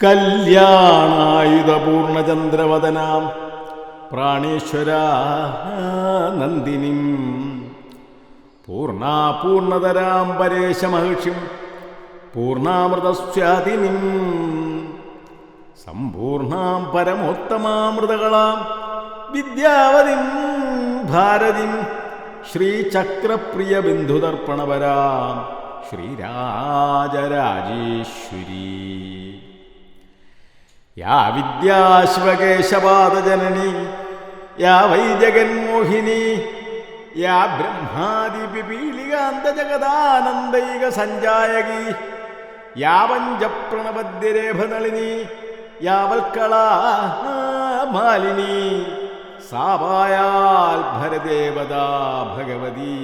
കല്യാണായുധപൂർണചന്ദ്രവദനാം പ്രാണേശ്വരാ നന്ദിനിം. പൂർണാപൂർണതരാം പരേശമഹിഷിം പൂർണാമൃതസ്വാതിനിം സമ്പൂർണാം പരമോത്തമാമൃതകളാം ഭാരതിം ശ്രീചക്രപ്രിയ ബിന്ദുദർപ്പണപരാം ശ്രീരാജരാജേശ്വരീ. യാ വിദ്യാശ്വകേശപാദജനനി യാ വൈ യാ ബ്രഹ്മാദിപിപീലികാന്തജഗദാനന്ദൈക സഞ്ജായകി യാവഞ്ചപ്രണപദ്യരേഭനളിനി യാവൽക്കളാ മാലിനി സാവായാൽ ഭരദേവതാ ഭഗവതി.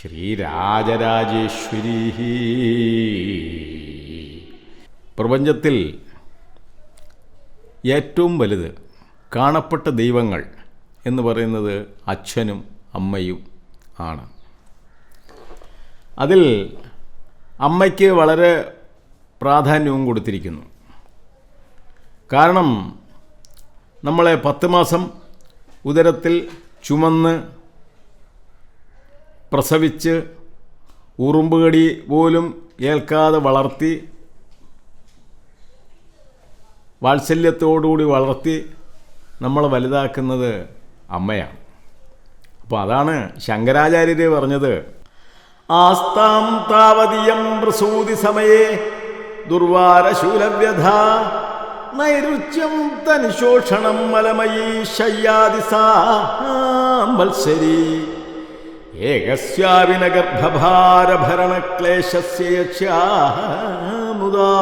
ശ്രീരാജരാജേശ്വരി. പ്രപഞ്ചത്തിൽ ഏറ്റവും വലുത് കാണപ്പെട്ട ദൈവങ്ങൾ എന്ന് പറയുന്നത് അച്ഛനും അമ്മയും ആണ്. അതിൽ അമ്മയ്ക്ക് വളരെ പ്രാധാന്യവും കൊടുത്തിരിക്കുന്നു. കാരണം നമ്മളെ പത്ത് മാസം ഉദരത്തിൽ ചുമന്ന് പ്രസവിച്ച് ഉറുമ്പുകടി പോലും ഏൽക്കാതെ വളർത്തി വാത്സല്യത്തോടുകൂടി വളർത്തി നമ്മൾ വലുതാക്കുന്നത് അമ്മയാണ്. അപ്പോൾ അതാണ് ശങ്കരാചാര്യര് പറഞ്ഞത്. ആസ്താം താവതീയം പ്രസൂതി സമയേ ദുർവാരശൂലവ്യഥ നൈരുച്യം തനിശോഷണം മലമയീ ശയ്യാദിസാംബത്സരി ഏകസ്യാവിന ഗർഭഭാരഭരണക്ലേശസ്യമുദാ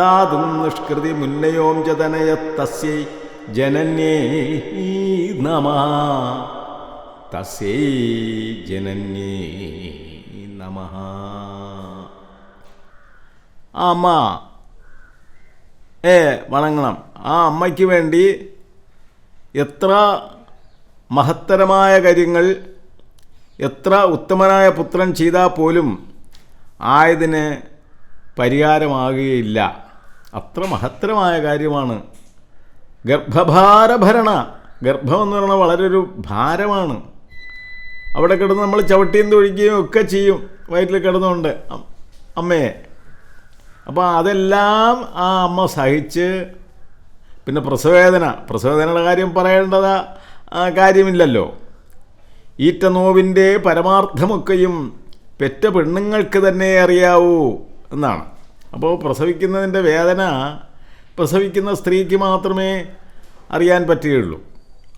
ദാതും നിഷ്കൃതി മുന്നയോം ജതനയത്തസ്യൈ ജനന്യേ നമ. തസ്യൈ ജനന്യേ നമ. ആ അമ്മ. ഏ വണങ്ങണം. ആ അമ്മയ്ക്ക് വേണ്ടി എത്ര മഹത്തരമായ കാര്യങ്ങൾ എത്ര ഉത്തമനായ പുത്രൻ ചെയ്താൽ പോലും ആയതിന് പരിഹാരമാകുകയില്ല. അത്ര മഹത്തരമായ കാര്യമാണ്. ഗർഭഭാരഭരണ. ഗർഭം എന്ന് പറയുന്നത് വളരെ ഒരു ഭാരമാണ്. അവിടെ കിടന്ന് നമ്മൾ ചവിട്ടിയും തൊഴിക്കുകയും ഒക്കെ ചെയ്യും. വയറ്റിൽ കിടന്നുകൊണ്ട്. അമ്മയെ അപ്പോൾ അതെല്ലാം ആ അമ്മ സഹിച്ച് പിന്നെ പ്രസവേദന. പ്രസവേദനയുടെ കാര്യം പറയേണ്ടത് കാര്യമില്ലല്ലോ. ഈറ്റ നോവിന്റെ പരമാർത്ഥമൊക്കെയും പെറ്റ പെണ്ണുങ്ങൾക്ക് തന്നെ അറിയാവൂ എന്നാണ്. അപ്പോൾ പ്രസവിക്കുന്നതിന്റെ വേദന പ്രസവിക്കുന്ന സ്ത്രീക്ക് മാത്രമേ അറിയാൻ പറ്റുകയുള്ളൂ.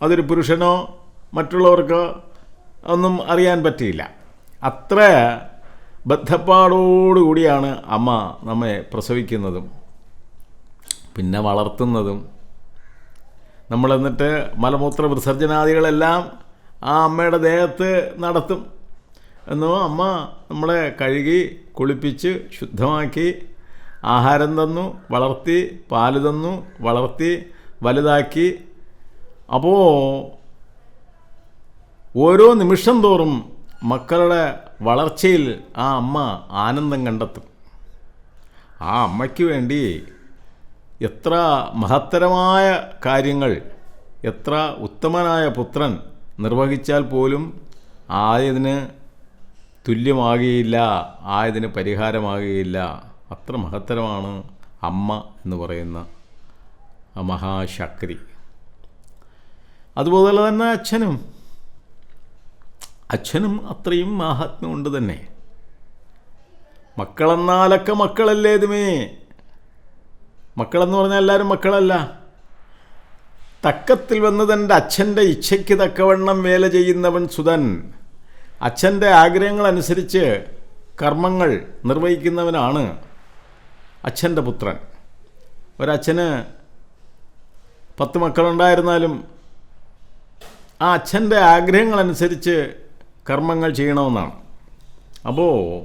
അതൊരു പുരുഷനോ മറ്റുള്ളവർക്കോ ഒന്നും അറിയാൻ പറ്റിയില്ല. അത്ര ബദ്ധപ്പാടോടുകൂടിയാണ് അമ്മ നമ്മെ പ്രസവിക്കുന്നതും പിന്നെ വളർത്തുന്നതും. നമ്മൾ എന്നിട്ട് മലമൂത്ര വിസർജനാദികളെല്ലാം ആ അമ്മയുടെ ദേഹത്ത് നടത്തും. എന്നോ അമ്മ നമ്മളെ കഴുകി കുളിപ്പിച്ച് ശുദ്ധമാക്കി ആഹാരം തന്നു വളർത്തി പാൽ തന്നു വളർത്തി വലുതാക്കി. അപ്പോൾ ഓരോ നിമിഷം തോറും മക്കളുടെ വളർച്ചയിൽ ആ അമ്മ ആനന്ദം കണ്ടെത്തും. ആ അമ്മയ്ക്ക് വേണ്ടി എത്ര മഹത്തരമായ കാര്യങ്ങൾ എത്ര ഉത്തമനായ പുത്രൻ നിർവഹിച്ചാൽ പോലും ആയതിന് തുല്യമാകുകയില്ല ആയതിന് പരിഹാരമാകുകയില്ല. അത്ര മഹത്തരമാണ് അമ്മ എന്ന് പറയുന്ന ആ മഹാശക്തി അതുപോലെ തന്നെ അച്ഛനും അച്ഛനും അത്രയും മാഹാത്മ്യമുണ്ട് തന്നെ. മക്കളെന്നാലൊക്കെ മക്കളല്ലേ ഇതുമേ? മക്കളെന്ന് പറഞ്ഞാൽ എല്ലാവരും മക്കളല്ല. തക്കത്തിൽ വന്ന് തന്റെ അച്ഛന്റെ ഇച്ഛയ്ക്ക് തക്കവണ്ണം വേല ചെയ്യുന്നവൻ സുതൻ അച്ഛന്റെ ആഗ്രഹങ്ങളനുസരിച്ച് കർമ്മങ്ങൾ നിർവഹിക്കുന്നവനാണ് അച്ഛന്റെ പുത്രൻ. ഒരച്ഛന് പത്ത് മക്കളുണ്ടായിരുന്നാലും ആ അച്ഛന്റെ ആഗ്രഹങ്ങളനുസരിച്ച് കർമ്മങ്ങൾ ചെയ്യണമെന്നാണ്. അപ്പോൾ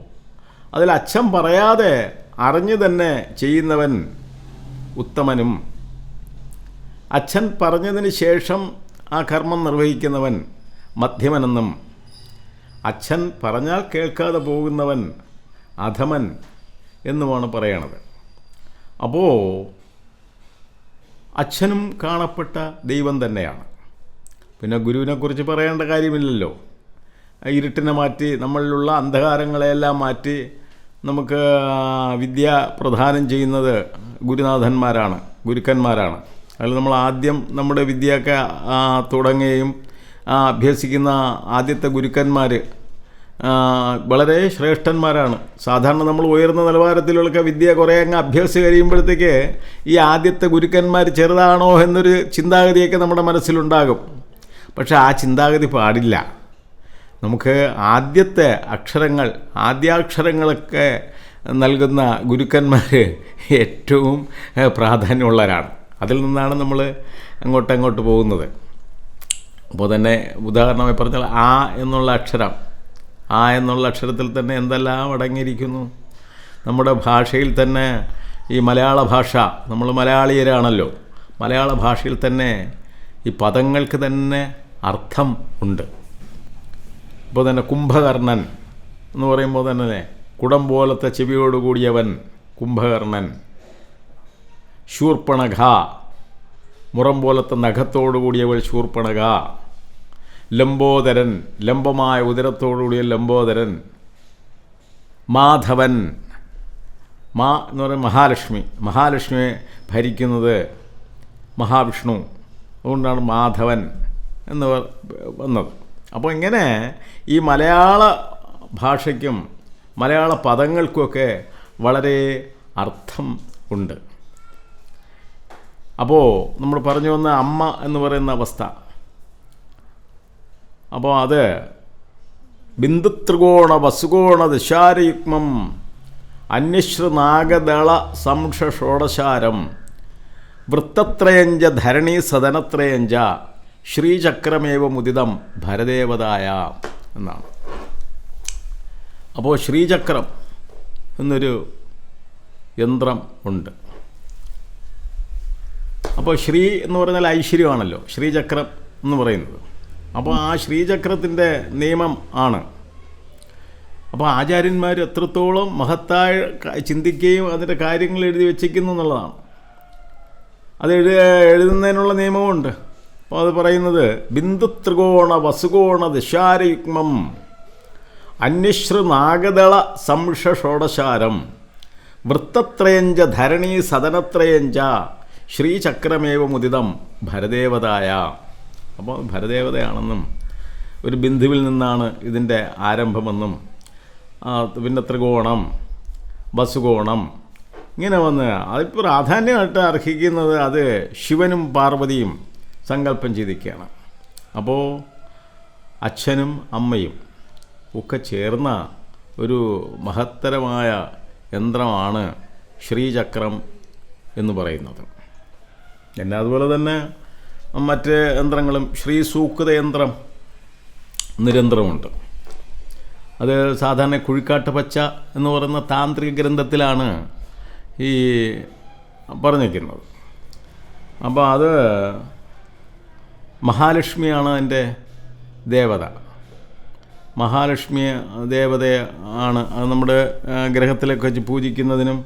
അതിൽ അച്ഛൻ പറയാതെ അറിഞ്ഞു തന്നെ ചെയ്യുന്നവൻ ഉത്തമനും. അച്ഛൻ പറഞ്ഞതിന് ശേഷം ആ കർമ്മം നിർവഹിക്കുന്നവൻ മധ്യമനെന്നും അച്ഛൻ പറഞ്ഞാൽ കേൾക്കാതെ പോകുന്നവൻ അധമൻ എന്നുമാണ് പറയണത്. അപ്പോൾ അച്ഛനും കാണപ്പെട്ട ദൈവം തന്നെയാണ്. പിന്നെ ഗുരുവിനെക്കുറിച്ച് പറയേണ്ട കാര്യമില്ലല്ലോ. ഇരുട്ടിനെ മാറ്റി നമ്മളിലുള്ള അന്ധകാരങ്ങളെയെല്ലാം മാറ്റി നമുക്ക് വിദ്യ പ്രദാനം ചെയ്യുന്നത് ഗുരുനാഥന്മാരാണ് ഗുരുക്കന്മാരാണ്. അതിൽ നമ്മൾ ആദ്യം നമ്മുടെ വിദ്യയൊക്കെ തുടങ്ങുകയും അഭ്യസിക്കുന്ന ആദ്യത്തെ ഗുരുക്കന്മാർ വളരെ ശ്രേഷ്ഠന്മാരാണ്. സാധാരണ നമ്മൾ ഉയർന്ന നിലവാരത്തിലുള്ള വിദ്യ കുറേ അങ്ങ് അഭ്യസിച്ച് കഴിയുമ്പോഴത്തേക്ക് ഈ ആദ്യത്തെ ഗുരുക്കന്മാർ ചെറുതാണോ എന്നൊരു ചിന്താഗതിയൊക്കെ നമ്മുടെ മനസ്സിലുണ്ടാകും. പക്ഷേ ആ ചിന്താഗതി പാടില്ല. നമുക്ക് ആദ്യത്തെ അക്ഷരങ്ങൾ ആദ്യാക്ഷരങ്ങളൊക്കെ നൽകുന്ന ഗുരുക്കന്മാർ ഏറ്റവും പ്രാധാന്യമുള്ളവരാണ്. അതിൽ നിന്നാണ് നമ്മൾ അങ്ങോട്ട് അങ്ങോട്ട് പോകുന്നത്. അപ്പോൾ തന്നെ ഉദാഹരണമായി പറഞ്ഞാൽ ആ എന്നുള്ള അക്ഷരം ആ എന്നുള്ള അക്ഷരത്തിൽ തന്നെ എന്തെല്ലാം അടങ്ങിയിരിക്കുന്നു? നമ്മുടെ ഭാഷയിൽ തന്നെ ഈ മലയാള ഭാഷ നമ്മൾ മലയാളിയരാണല്ലോ. മലയാള ഭാഷയിൽ തന്നെ ഈ പദങ്ങൾക്ക് തന്നെ അർത്ഥം ഉണ്ട്. ഇപ്പോൾ തന്നെ കുംഭകർണൻ എന്ന് പറയുമ്പോൾ തന്നെ കുടം പോലത്തെ ചെവിയോട് കൂടിയവൻ കുംഭകർണൻ. ശൂർപ്പണഘ മുറം പോലത്തെ നഖത്തോടു കൂടിയവൾ ശൂർപ്പണഘ. ലംബോദരൻ ലംബമായ ഉദരത്തോടുകൂടിയ ലംബോദരൻ. മാധവൻ മാ എന്ന് പറയുന്നത് മഹാലക്ഷ്മി. മഹാലക്ഷ്മിയെ ഭരിക്കുന്നത് മഹാവിഷ്ണു. അതുകൊണ്ടാണ് മാധവൻ എന്ന് വന്നത്. അപ്പോൾ ഇങ്ങനെ ഈ മലയാള ഭാഷയ്ക്കും മലയാള പദങ്ങൾക്കുമൊക്കെ വളരെ അർത്ഥം ഉണ്ട്. അപ്പോൾ നമ്മൾ പറഞ്ഞു വന്ന അമ്മ എന്ന് പറയുന്ന അവസ്ഥ. അപ്പോൾ അത് ബിന്ദുത്രികോണ വസുകോണ ദശാരയുഗ്മം അന്യശ്രുനാഗദള സംഷ ഷോഡശാരം വൃത്തത്രയഞ്ച ധരണി സദനത്രയഞ്ച ശ്രീചക്രമേവ മുദിതം ഭരദേവതായ എന്നാണ്. അപ്പോൾ ശ്രീചക്രം എന്നൊരു യന്ത്രം ഉണ്ട്. അപ്പോൾ ശ്രീ എന്ന് പറഞ്ഞാൽ ഐശ്വര്യമാണല്ലോ ശ്രീചക്രം എന്ന് പറയുന്നത്. അപ്പോൾ ആ ശ്രീചക്രത്തിന്റെ നിയമം ആണ്. അപ്പോൾ ആചാര്യന്മാർ എത്രത്തോളം മഹത്തായ ചിന്തിക്കുകയും അതിന്റെ കാര്യങ്ങൾ എഴുതി വെച്ചിരിക്കുന്നു എന്നുള്ളതാണ്. അത് എഴു എഴുതുന്നതിനുള്ള നിയമമുണ്ട് അപ്പോൾ അത് പറയുന്നത് ബിന്ദു ത്രികോണ വസുകോണ ദശാരയുഗ്മം അന്യശ്രു നാഗദള സംഷ വൃത്തത്രയഞ്ച ധരണി സദനത്രയഞ്ച ശ്രീചക്രമേവ മുദിതം ഭരദേവതായ. അപ്പോൾ ഭരദേവതയാണെന്നും ഒരു ബിന്ദുവിൽ നിന്നാണ് ഇതിന്റെ ആരംഭമെന്നും പിന്നെ ത്രികോണം വസുകോണം ഇങ്ങനെ വന്ന്. അത് പ്രാധാന്യമായിട്ട് അർഹിക്കുന്നത് അത് ശിവനും പാർവതിയും സങ്കല്പം ചെയ്തിരിക്കുകയാണ്. അപ്പോൾ അച്ഛനും അമ്മയും ഒക്കെ ചേർന്ന ഒരു മഹത്തരമായ യന്ത്രമാണ് ശ്രീചക്രം എന്ന് പറയുന്നത്. പിന്നെ അതുപോലെ തന്നെ മറ്റ് യന്ത്രങ്ങളും ശ്രീ സൂക്ത യന്ത്രം നിരന്തരമുണ്ട്. അത് സാധാരണ കുഴിക്കാട്ട് പച്ച എന്ന് പറയുന്ന താന്ത്രിക ഗ്രന്ഥത്തിലാണ് ഈ പറഞ്ഞിരിക്കുന്നത്. അപ്പോൾ അത് മഹാലക്ഷ്മിയാണ് അതിന്റെ ദേവത. മഹാലക്ഷ്മി ദേവത ആണ് അത് നമ്മുടെ ഗ്രഹത്തിലൊക്കെ വെച്ച് പൂജിക്കുന്നതിനും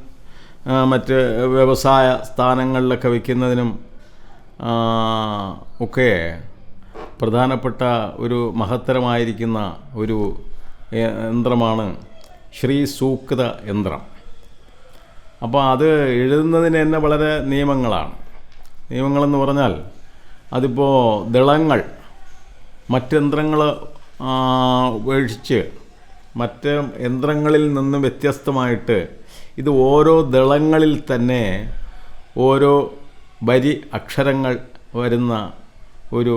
മറ്റ് വ്യവസായ സ്ഥാനങ്ങളിലൊക്കെ വയ്ക്കുന്നതിനും ഒക്കെ പ്രധാനപ്പെട്ട ഒരു മഹത്തരമായിരിക്കുന്ന ഒരു യന്ത്രമാണ് ശ്രീ സൂക്ത യന്ത്രം. അപ്പോൾ അത് എഴുതുന്നതിന് തന്നെ വളരെ നിയമങ്ങളാണ്. നിയമങ്ങളെന്ന് പറഞ്ഞാൽ അതിപ്പോൾ ദളങ്ങൾ മറ്റ് യന്ത്രങ്ങൾ ഉപേക്ഷിച്ച് മറ്റ് യന്ത്രങ്ങളിൽ നിന്നും വ്യത്യസ്തമായിട്ട് ഇത് ഓരോ ദളങ്ങളിൽ തന്നെ ഓരോ വരി അക്ഷരങ്ങൾ വരുന്ന ഒരു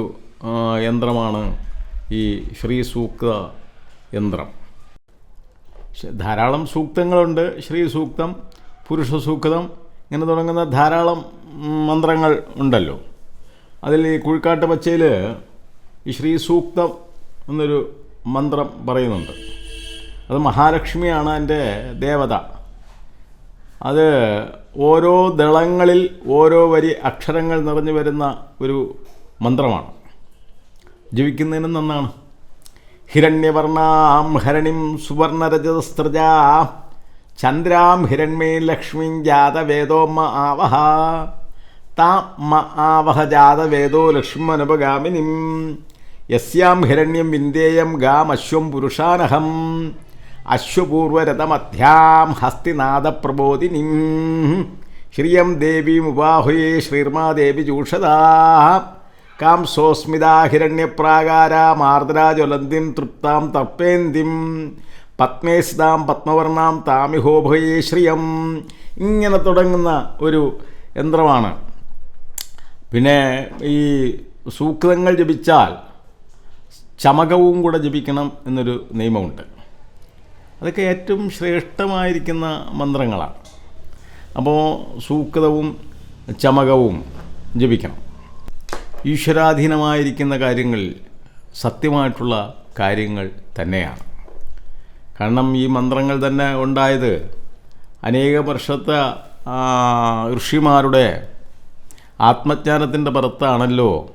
യന്ത്രമാണ് ഈ ശ്രീ സൂക്ത യന്ത്രം. ധാരാളം സൂക്തങ്ങളുണ്ട്. ശ്രീ സൂക്തം പുരുഷ സൂക്തം ഇങ്ങനെ തുടങ്ങുന്ന ധാരാളം മന്ത്രങ്ങൾ ഉണ്ടല്ലോ. അതിൽ ഈ കുഴിക്കാട്ട് പച്ചയിൽ ഈ ശ്രീ സൂക്തം എന്നൊരു മന്ത്രം പറയുന്നുണ്ട്. അത് മഹാലക്ഷ്മിയാണ് എന്റെ ദേവത. അത് ഓരോ ദളങ്ങളിൽ ഓരോ വരി അക്ഷരങ്ങൾ നിറഞ്ഞു വരുന്ന ഒരു മന്ത്രമാണ്. ജപിക്കുന്നതിനും നന്നാണ്. ഹിരണ്യവർണാം ഹരണിം സുവർണരജതസ്ത്രജാ ചന്ദ്രാം ഹിരൺമേ ലക്ഷ്മീം ജാതവേദോമ്മ ആവഹ. താം മ ആവഹ ജാതവേദോ ലക്ഷ്മനുപഗാമിനിം യസ്യാം ഹിരണ്യം വിന്ദേയം ഗാമശ്വം പുരുഷാനഹം. അശ്വപൂർവരഥമധ്യാം ഹസ്തിനാദപ്രബോധിനിം. ശ്രിയം ദേവീമുപാഹുയേ ശ്രീർമാദേവി ചൂഷദാ കാം സോസ്മിതാ ഹിരണ്യപ്രാകാരാമാർദ്രാജ്വലന്തിം തൃപ്താം തർപ്പേന്തിം. പത്മേസിതാം പത്മവർണാം താമിഹോഭയേ ശ്രിയം. ഇങ്ങനെ തുടങ്ങുന്ന ഒരു യന്ത്രമാണ്. പിന്നെ ഈ സൂക്തങ്ങൾ ജപിച്ചാൽ ചമകവും കൂടെ ജപിക്കണം എന്നൊരു നിയമമുണ്ട്. അതൊക്കെ ഏറ്റവും ശ്രേഷ്ഠമായിരിക്കുന്ന മന്ത്രങ്ങളാണ്. അപ്പോൾ സൂക്തവും ചമകവും ജപിക്കണം. ഈശ്വരാധീനമായിരിക്കുന്ന കാര്യങ്ങൾ സത്യമായിട്ടുള്ള കാര്യങ്ങൾ തന്നെയാണ്. കാരണം ഈ മന്ത്രങ്ങൾ തന്നെ ഉണ്ടായത് അനേക വർഷത്തെ ഋഷിമാരുടെ ആത്മജ്ഞാനത്തിന്റെ പുറത്താണല്ലോ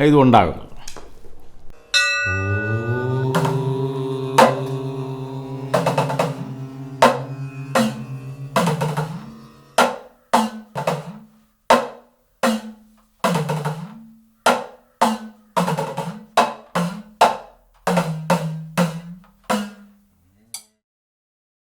ഇതുണ്ടാകുന്നത്.